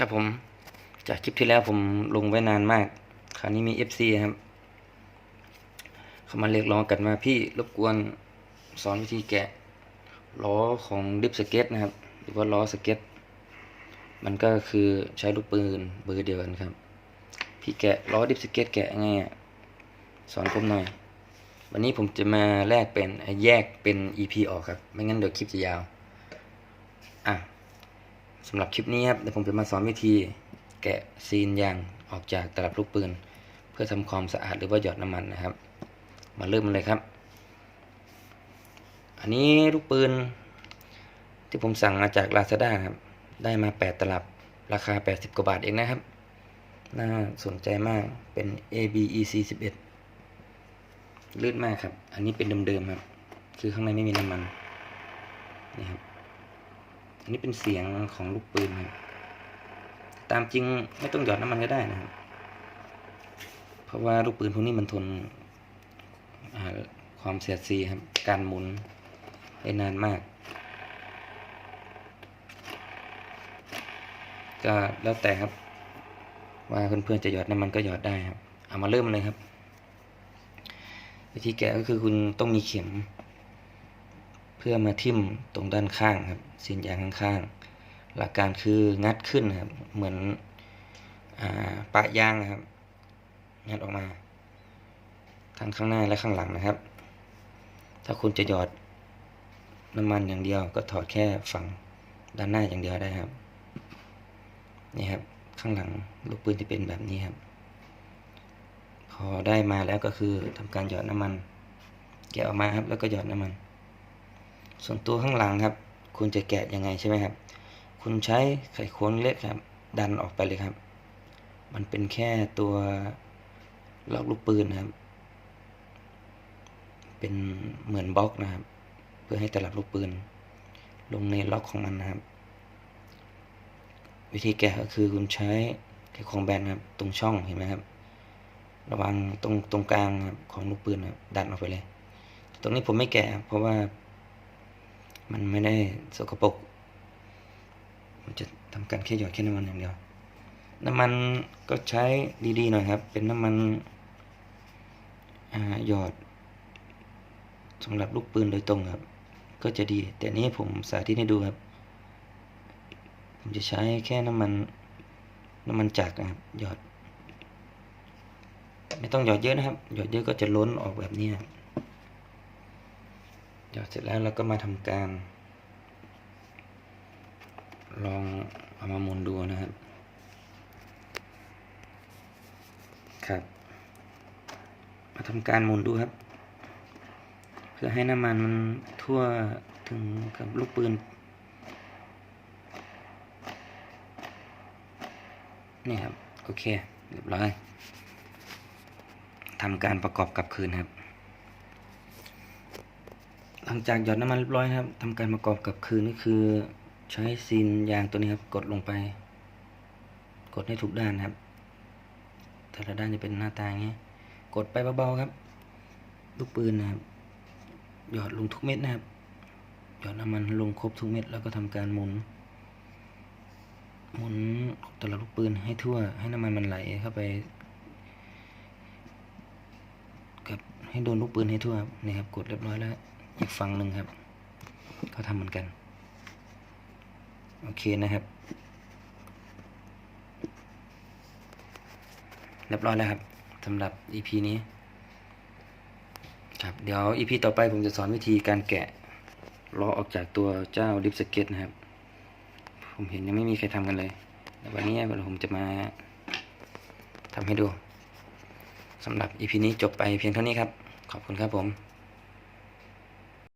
ครับผมจากคลิปที่แล้วผมลงไว้นานมาก คราวนี้มี FC ครับ เขามาเรียกร้องกันมาพี่รบกวนสอนวิธีแกะล้อของดิฟสเก็ตนะครับ หรือว่าล้อสเก็ต มันก็คือใช้ลูกปืนเบอร์เดียวกันครับ พี่แกะล้อดิฟสเก็ตแกะไงอะสอนผมหน่อย วันนี้ผมจะมาแลกเป็นแยกเป็น EP ออกครับ ไม่งั้นเดี๋ยวคลิปจะยาว อะ สำหรับคลิปนี้ครับเดี๋ยวผมจะมาสอนวิธี แกะซีนยางออกจากตลับลูกปืน เพื่อทำความสะอาดหรือว่าหยอดน้ำมันนะครับ มาเริ่มกันเลยครับ อันนี้ลูกปืน ที่ผมสั่งมาจาก Lazada ครับ ได้มา 8 ตลับราคา 80 กว่าบาทเองนะครับ น่าสนใจมากเป็น ABEC 11ลื่นมากครับ อันนี้เป็นเดิมๆครับ คือข้างในไม่มีน้ำมันนี่ครับ นนี้เป็นเสียงของลูกปืนครับตามจริงไม่ต้องหยอดน้ำมันก็ได้นะครับ เพราะว่าลูกปืนพวกนี้มันทนความเสียดสีครับ การหมุนได้นานมาก ก็แล้วแต่ครับ ว่าเพื่อนๆจะหยอดน้ำมันก็หยอดได้ครับ เอามาเริ่มเลยครับ วิธีแกะก็คือคุณต้องมีเข็ม พื่อมาทิ่มตรงด้านข้างครับซีนยางข้างๆ หลักการคืองัดขึ้นครับ เหมือนอปะยางนะครับ งัดออกมาทั้งข้างหน้าและข้างหลังนะครับ ถ้าคุณจะหยอดน้ำมันอย่างเดียว ก็ถอดแค่ฝั่งด้านหน้าอย่างเดียวได้ครับ นี่ครับ ข้างหลังลูกปืนที่เป็นแบบนี้ครับ พอได้มาแล้วก็คือทำการหยอดน้ำมัน แกะออกมาครับ แล้วก็หยอดน้ำมัน ส่วนตัวข้างหลังครับ คุณจะแกะยังไงใช่ไหมครับ คุณใช้ไขควงเล็กครับ ดันออกไปเลยครับ มันเป็นแค่ตัวล็อกลูกปืนนะครับ เป็นเหมือนบล็อกนะครับ เพื่อให้ตลับลูกปืน ลงในล็อกของมันนะครับ วิธีแกะก็คือคุณใช้ไขควงแบนครับ ตรงช่องเห็นไหมครับ ระวังตรงตรงกลางครับของลูกปืนครับดันออกไปเลย ตรงนี้ผมไม่แกะเพราะว่า มันไม่ได้สกปรกมันจะทำการแค่หยอดแค่น้ำมันอย่างเดียว น้ำมันก็ใช้ดีๆหน่อยครับ เป็นน้ำมันหยอดสำหรับลูกปืนโดยตรงครับ ก็จะดี แต่นี้ผมสาธิตให้ดูครับ ผมจะใช้แค่น้ำมันน้ำมันจักนะครับหยอด ไม่ต้องหยอดเยอะนะครับ หยอดเยอะก็จะล้นออกแบบนี้ครับ เสร็จแล้วเราก็มาทำการ ลองเอามาหมุนดูนะครับ ครับ มาทำการหมุนดูครับ เพื่อให้น้ำมันมันทั่วถึงกับลูกปืน นี่ครับ โอเค เรียบร้อยทำการประกอบกลับคืนครับ หลังจากหยอดน้ำมันเรียบร้อยครับทำการประกอบกับคืนก็คือ ใช้ซีนยางตัวนี้ครับ กดลงไป กดให้ถูกด้านครับ แต่ละด้านจะเป็นหน้าตาอย่างนี้กดไปเบาๆครับ ลูกปืนนะครับ หยอดลงทุกเม็ดนะครับ หยอดน้ำมันลงครบทุกเม็ดแล้วก็ทำการหมุน หมุนแต่ละลูกปืนให้ทั่ว ให้น้ำมันมันไหลเข้าไปกับให้โดนลูกปืนให้ทั่วนี่ครับ กดเรียบร้อยแล้ว อีกฝั่งหนึ่งครับ ก็ทำเหมือนกัน โอเคนะครับเรียบร้อยแล้วครับสำหรับ EP นี้ครับเดี๋ยว EP ต่อไปผมจะสอนวิธีการแกะล้อออกจากตัวเจ้าดิฟสเก็ตนะครับ ผมเห็นยังไม่มีใครทำกันเลยแต่วันนี้ผมจะมาทำให้ดูสำหรับ EP นี้จบไปเพียงเท่านี้ครับ ขอบคุณครับผม